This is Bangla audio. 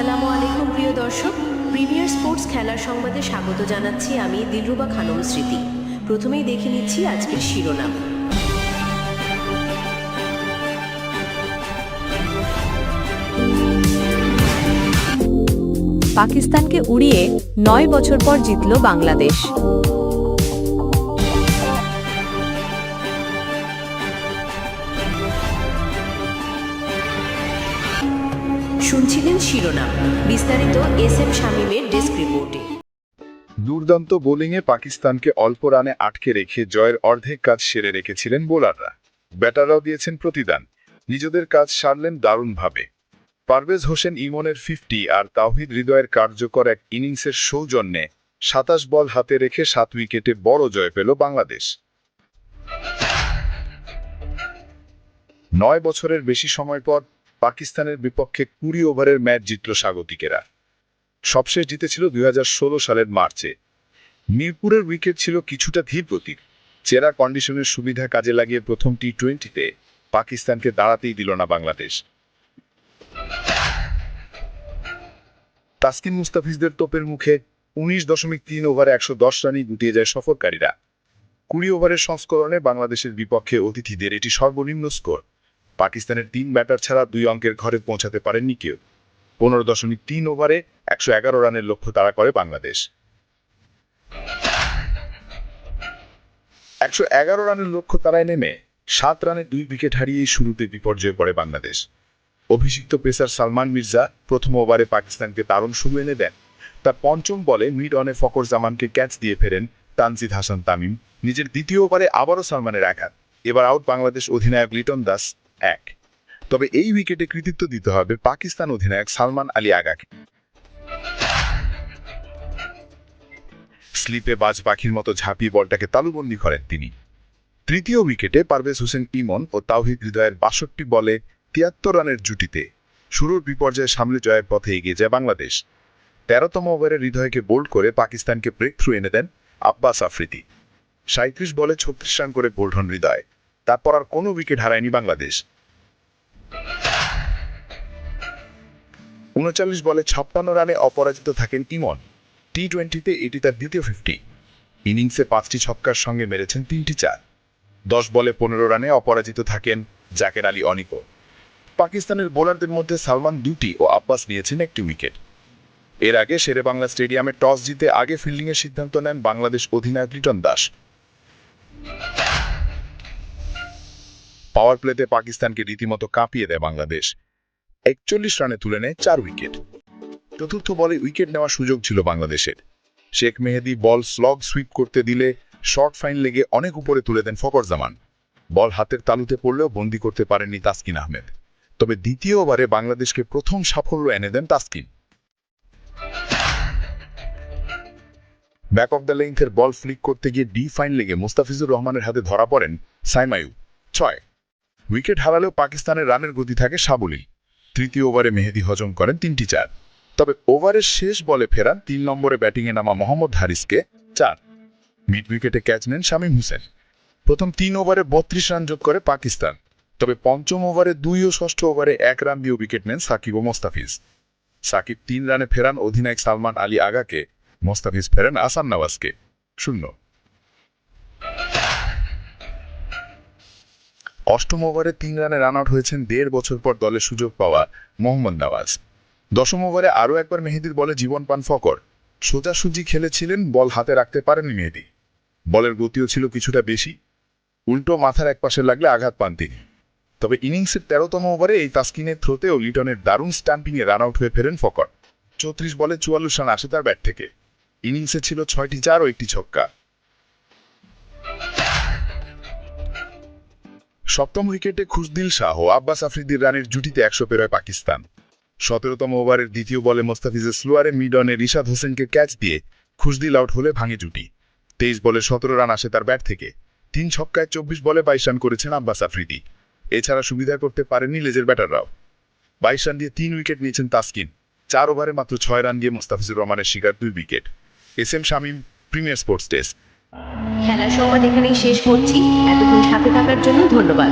দর্শক। প্রিমিয়ার স্পোর্টস খেলার সংবাদে স্বাগত জানাচ্ছি আমি দিলরুবা খানম স্মৃতি। প্রথমেই দেখে নিচ্ছি আজকের শিরোনাম। পাকিস্তানকে উড়িয়ে নয় বছর পর জিতল বাংলাদেশ। শুনছিলেন শিরোনাম। বিস্তারিত এস এম শামীমের ডেস্ক রিপোর্টে। দুর্দান্ত বোলিংয়ে পাকিস্তানকে অল্প রানে আটকে রেখে জয়ের অর্ধেক কাজ সেরে রেখেছিলেন বোলাররা। ব্যাটাররাও দিয়েছেন প্রতিদান। নিজেদের কাজ সারলেন দারুণভাবে। পারভেজ হোসেন ইমনের ফিফটি আর তাওহিদ হৃদয়ের কার্যকর এক ইনিংসের সৌজন্যে সাতাশ বল হাতে রেখে সাত উইকেটে বড় জয় পেল বাংলাদেশ। নয় বছরের বেশি সময় পর পাকিস্তানের বিপক্ষে কুড়ি ওভারের ম্যাচ জিতল স্বাগতিকেরা। সবশেষ জিতেছিল দুই সালের মার্চে। মিরপুরের উইকেট ছিল কিছুটা ধীর চেরা কন্ডিশনের সুবিধা কাজে লাগিয়ে প্রথম টি টোয়েন্টিতে পাকিস্তানকে দাঁড়াতেই দিল না বাংলাদেশ। তাসকিন মুস্তাফিজদের তোপের মুখে উনিশ দশমিক তিন ওভারে একশো দশ রানই গুটিয়ে যায় সফরকারীরা। কুড়ি ওভারের সংস্করণে বাংলাদেশের বিপক্ষে অতিথিদের এটি সর্বনিম্ন স্কোর। পাকিস্তানের তিন ব্যাটার ছাড়া দুই অঙ্কের ঘরে পৌঁছাতে পারেননি কেউ। পনেরো দশমিক তিন ওভারে একশো এগারো রানের লক্ষ্য তাড়া করে বাংলাদেশ। একশো এগারো রানের লক্ষ্য তারায় নেমে সাত রানে দুই উইকেট হারিয়েই শুরুতে বিপর্যয়ে পড়ে বাংলাদেশ। অভিষিক্ত পেসার সালমান মির্জা প্রথম ওভারে পাকিস্তানকে দারুণ শুরু এনে দেন। তার পঞ্চম বলে মিড অনে ফকর জামানকে ক্যাচ দিয়ে ফেরেন তানজিদ হাসান তামিম। নিজের দ্বিতীয় ওভারে আবারও সালমানের আঘাত। এবার আউট বাংলাদেশ অধিনায়ক লিটন দাস। এক। তবে এই উইকেটে কৃতিত্ব দিতে হবে পাকিস্তান অধিনায়ক সালমান আলী আগাকে। স্লিপে বাজ পাখির মতো ঝাঁপিয়ে বলটাকে তালুবন্দি করেন তিনি। তৃতীয় উইকেটে পারভেজ হোসেন ইমন ও তাওহিদ হৃদয়ের বাষট্টি বলে তিয়াত্তর রানের জুটিতে শুরুর বিপর্যয়ে সামলে জয়ের পথে এগিয়ে যায় বাংলাদেশ। তেরোতম ওভারে হৃদয়কে বোল্ড করে পাকিস্তানকে ব্রেক থ্রু এনে দেন আব্বাস আফ্রিদি। সাঁত্রিশ বলে ছত্রিশ রান করে বোল্ড হন হৃদয়। তারপর আর কোনো উইকেট হারায়নি বাংলাদেশ। উনচল্লিশ বলে ছাপ্পান্ন রানে অপরাজিত থাকেন ইমন। টি টোয়েন্টিতে এটি তার দ্বিতীয় ফিফটি ইনিংসে পাঁচটি ছক্কার সঙ্গে মেরেছেন তিনটি চার। দশ বলে পনেরো রানে অপরাজিত থাকেন জাকের আলী অনিকো। পাকিস্তানের বোলারদের মধ্যে সালমান দুটি ও আব্বাস নিয়েছেন একটি উইকেট এর আগে শেরে বাংলা স্টেডিয়ামে টস জিতে আগে ফিল্ডিংয়ের সিদ্ধান্ত নেন বাংলাদেশ অধিনায়ক লিটন দাস। পাওয়ার প্লেতে পাকিস্তানকে রীতিমতো কাঁপিয়ে দেয় বাংলাদেশ। একচল্লিশ রানে তুলে নেয় চার উইকেট। চতুর্থ বলে উইকেট নেওয়ার সুযোগ ছিল বাংলাদেশের। Sheikh Mehedi ball slog sweep করতে দিলে শর্ট ফাইন লেগে অনেক উপরে তুলে দেন ফকর জামান। বল হাতের তালুতে পড়লেও বন্দি করতে পারেননি তাসকিন আহমেদ। তবে দ্বিতীয় ওভারে বাংলাদেশকে প্রথম সাফল্য এনে দেন তাসকিন। ব্যাক অফ দ্য লেন্থের বল ফ্লিক করতে গিয়ে ডি ফাইন লেগে মুস্তাফিজুর রহমানের হাতে ধরা পড়েন সাইমায়ু। ছয়। উইকেট হারালেও পাকিস্তানের রানের গতি থাকে সাবলীল। তৃতীয় ওভারে মেহেদি হজম করেন তিনটি চার। তবে ওভারের শেষ বলে ফেরান তিন নম্বরে ব্যাটিংয়ে নামা মোহাম্মদ হারিসকে চার। মিড উইকেটে ক্যাচ নেন শামীম হোসেন। প্রথম তিন ওভারে বত্রিশ রান যোগ করে পাকিস্তান। তবে পঞ্চম ওভারে দুই ও ষষ্ঠ ওভারে এক রান দিয়ে উইকেট নেন সাকিব ও মোস্তাফিজ। সাকিব তিন রানে ফেরান অধিনায়ক সালমান আলী আগাকে, মোস্তাফিজ ফেরেন আসান নওয়াজকে। শূন্য। অষ্টম ওভারে তিন রানে রান আউট হয়েছেন দেড় বছর পর দলে সুযোগ পাওয়া মোহাম্মদ নওয়াজ। দশম ওভারে আরও একবার মেহেদির বলে জীবন পান ফকর। সোজাসুজি খেলেছিলেন, বল হাতে রাখতে পারেননি মেহেদি। বলের গতিও ছিল কিছুটা বেশি। উল্টো মাথার একপাশে লাগলে আঘাত পান তিনি। তবে ইনিংসের তেরোতম ওভারে এই তাস্কিনের থ্রোতে ও লিটনের দারুণ স্ট্যাম্পিংয়ে রান আউট হয়ে ফেরেন ফকর। চৌত্রিশ বলে চুয়াল্লিশ রান আসে তার ব্যাট থেকে। ইনিংসে ছিল ছয়টি চার ও একটি ছক্কা। সপ্তম উইকেটে খুশদিল শাহ ও আব্বাস আফ্রিদির রানের জুটিতে একশো পেরোয় পাকিস্তান। সতেরোতম ওভারের দ্বিতীয় বলে মোস্তাফিজের স্লোয়ারে মিডনে রিশাদ হোসেনকে ক্যাচ দিয়ে খুশদিল আউট হলে ভাঙে জুটি। তেইশ বলে সতেরো রান আসে তার ব্যাট থেকে। তিন ছক্কায় চব্বিশ বলে বাইশ রান করেছেন আব্বাস আফ্রিদি। এছাড়া সুবিধা করতে পারেননি লেজের ব্যাটাররাও। বাইশ রান দিয়ে তিন উইকেট নিয়েছেন তাসকিন। চার ওভারে মাত্র ছয় রান দিয়ে মোস্তাফিজুর রহমানের শিকার দুই wicket. S M Shamim, premier sports desk. খেলার সংবাদ এখানেই শেষ করছি। এতক্ষণ সাথে থাকার জন্য ধন্যবাদ।